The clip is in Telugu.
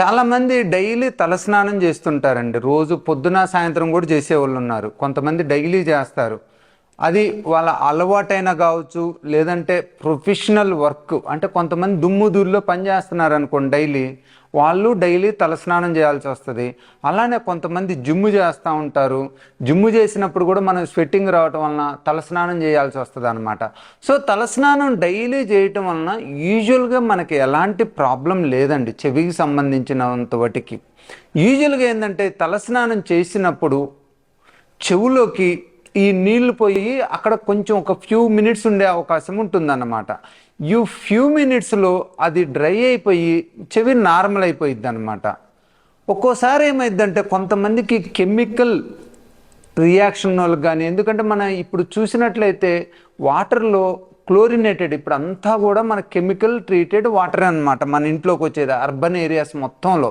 చాలామంది డైలీ తలస్నానం చేస్తుంటారండి. రోజు పొద్దున సాయంత్రం కూడా చేసేవాళ్ళు ఉన్నారు. కొంతమంది డైలీ చేస్తారు. అది వాళ్ళ అలవాటైన కావచ్చు లేదంటే ప్రొఫెషనల్ వర్క్ అంటే కొంతమంది దుమ్ము దూరిలో పని చేస్తున్నారు అనుకోండి డైలీ వాళ్ళు డైలీ తలస్నానం చేయాల్సి వస్తుంది. అలానే కొంతమంది జిమ్ము చేస్తూ ఉంటారు. జిమ్ము చేసినప్పుడు కూడా మనం స్వెట్టింగ్ రావటం వలన తలస్నానం చేయాల్సి వస్తుంది అనమాట సో తలస్నానం డైలీ చేయటం వలన యూజువల్గా మనకి ఎలాంటి ప్రాబ్లం లేదండి చెవికి సంబంధించినంత వాటికి. యూజువల్గా ఏంటంటే తలస్నానం చేసినప్పుడు చెవులోకి ఈ నీళ్ళు పోయి అక్కడ కొంచెం ఒక ఫ్యూ మినిట్స్ ఉండే అవకాశం ఉంటుందన్నమాట. ఈ ఫ్యూ మినిట్స్లో అది డ్రై అయిపోయి చెవి నార్మల్ అయిపోయిద్ది అనమాట ఒక్కోసారి ఏమైందంటే కొంతమందికి కెమికల్ రియాక్షన్ వాళ్ళకి కానీ ఎందుకంటే మనం ఇప్పుడు చూసినట్లయితే వాటర్లో క్లోరినేటెడ్ ఇప్పుడు అంతా కూడా మన కెమికల్ ట్రీటెడ్ వాటర్ అన్నమాట మన ఇంట్లోకి వచ్చేది అర్బన్ ఏరియాస్ మొత్తంలో.